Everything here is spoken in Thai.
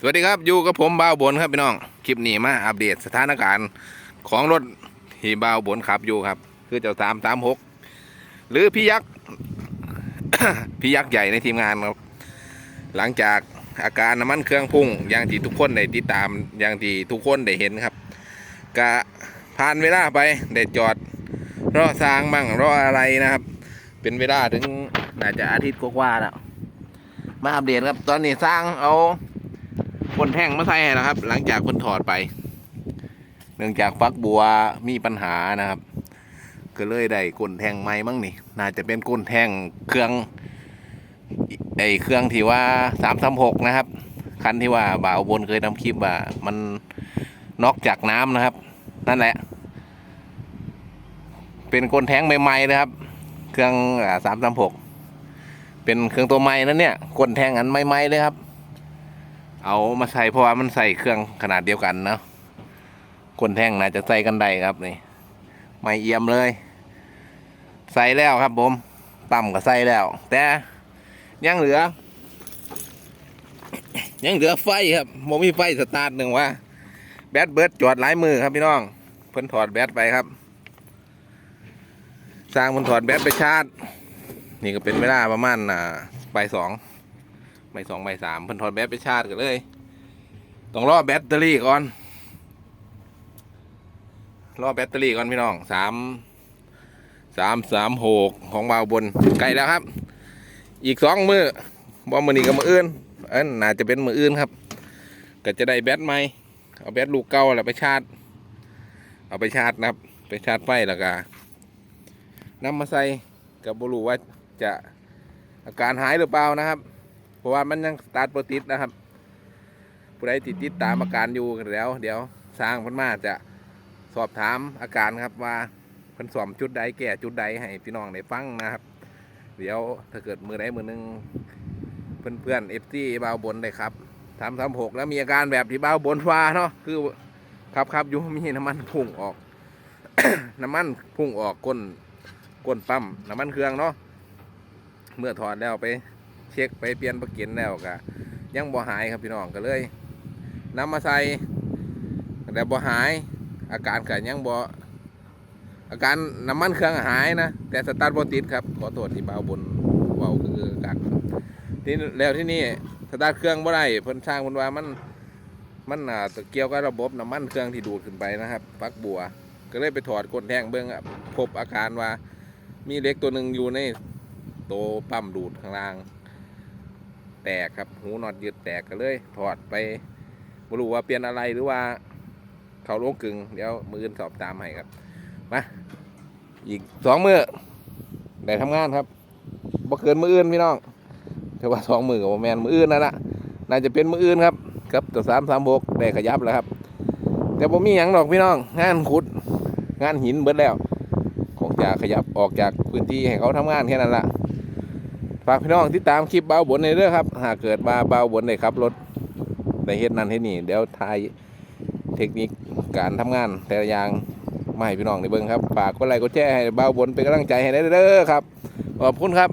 สวัสดีครับอยู่กับผมบ่าวบนครับพี่น้องคลิปนี้มาอัปเดตสถานการณ์ของรถที่บ่าวบนขับอยู่ครับ คือเจ้าสามสามหกหรือพี่ยักษ์ พี่ยักษ์ใหญ่ในทีมงานครับหลังจากอาการน้ำมันเครื่องพุ่งอย่างที่ทุกคนได้ติดตามอย่างที่ทุกคนได้เห็นครับกะผ่านเวลาไปได้จอดรอสร้างบ้างรออะไรนะครับ เป็นเวลาถึงน่าจะอาทิตย์กว่าแล้วมาอัปเดตครับตอนนี้สร้างเอา คนแท่งมาใส่ให้แล้วครับ หลังจากคนถอดไป เนื่องจากฟักบัวมีปัญหานะครับก็เลยได้ก้นแท่งใหม่มั้งนี่ น่าจะเป็นก้นแท่งเครื่องไอเครื่องที่ว่าสามสามหกนะครับ คันที่ว่าบ่าวบนเคยทำคลิปว่ามันนอกจากน้ำนะครับ นั่นแหละ เป็นก้นแท่งใหม่ๆนะครับ เครื่องสามสามหกเป็นเครื่องตัวใหม่นั้นเนี่ยก้นแทงอันใหม่ๆเลยครับ เอามาใส่เพราะว่ามันใส่เครื่องขนาดเดียวกันเนาะก้นแท่งน่าจะใส่กันได้ครับนี่ไม่เอี่ยมเลย ใส่แล้วครับผมต่ำก็ใส่แล้ว แต่ยังเหลือ ยังเหลือไฟครับโมมีไฟสตาร์ทหนึ่งว่าแบตเบิร์ดจอดหลายมือครับพี่น้องเพิ่นถอดแบตไปครับ สร้างมันถอดแบตไปชาร์จนี่ก็เป็นเวลาประมาณอ่าบ่ายสอง บสองบ่ายสามเพิ่นถอดแบตไปชาร์จกันเลยต้องรอแบตเตอรี่ก่อน รอแบตเตอรี่ก่อนพี่น้องสามสามสามหกของบาวบนใกล้แล้วครับ อีกสองมือบอมือนี้กับมืออื่นเอันน่าจะเป็นมืออื่นครับ ก็จะได้แบตใหม่เอาแบตลูกเก่าแล้วไปชาร์จเอาไปชาร์จนะครับ ไปชาร์จไฟแล้วก็นำมาใส่กับบรูว่าจะอาการหายหรือเปล่านะครับ ราะว่ามันยังสตาร์ทโปรติดนะครับผู้ใดติดติดตามอาการอยู่กันแล้ว เดี๋ยวสร้างพันมาจะสอบถามอาการครับว่าพิ่นสอมจุดใดแก่จุดใดให้พี่น้องได้ฟังนะครับ เดี๋ยวถ้าเกิดมือใดมือหนึ่งเพื่อนเพื่อนเอฟซีบาวบนได้ครับทำทำหกแล้วมีอาการแบบที่บาวบนฟ้าเนาะคือครับครับอยู่มีน้ำมันพุ่งออก น้ำมันพุ่งออกก้นก้นปั๊มน้ำมันเครื่องเนาะเมื่อถอดแล้วไป เช็คไปเปลี่ยนประกินแล้วก็ยังบ่หายครับพี่น้องก็เลยนำมาใส่แต่บ่หาย อาการก็ยังบ่อาการน้ำมันเครื่องหายนะ แต่สตาร์ทบ่ติดครับขอตรวจที่เบาบนเบาคืออาการที่แล้วที่นี่สตาร์ทเครื่องบ่ได้เพิ่นสร้างเพิ่นว่ามันมันอ่าเกี่ยวกับระบบน้ำมันเครื่องที่ดูดขึ้นไปนะครับฟักบัว ก็เลยไปถอดก้นแท่งเบิ้อะพบอาการว่ามีเล็กตัวหนึ่งอยู่ในโตวปั๊มดูดข้างล่าง แตกครับ หูน็อตยึดแตกก็เลย ถอดไปไม่รู้ว่าเปลี่ยนอะไรหรือว่าเขาลงกึ่งเดี๋ยวมืออนสอบตามให้ครับมาอีกสองมือได้ทำงานครับบ่เกินมืออื่นพี่น้องถือว่าสองมือกับแมนมืออื่นนั่นละน่าจะเป็นมืออื่นครับครับตัวสามสามหกได้ขยับแล้วครับ แต่ผมมีอย่างดอกพี่น้อง งานขุด งานหินเบิดแล้ว คงจะขยับออกจากพื้นที่ให้เขาทำงานแค่นั้นละ ฝากพี่น้องที่ตามคลิปเบาบนในเรื่อครับ หากเกิดมาเบาบนใดครับรถในเฮ็ดนั่นเฮ็ดนี่เดี๋ยวทายเทคนิคการทำงานแต่ละอย่างมาให้พี่น้องได้เบิ้งครับฝากกดไลค์กดแชร์ให้เบาบนเป็นกำลังใจให้ได้เด้อครับขอบคุณครับ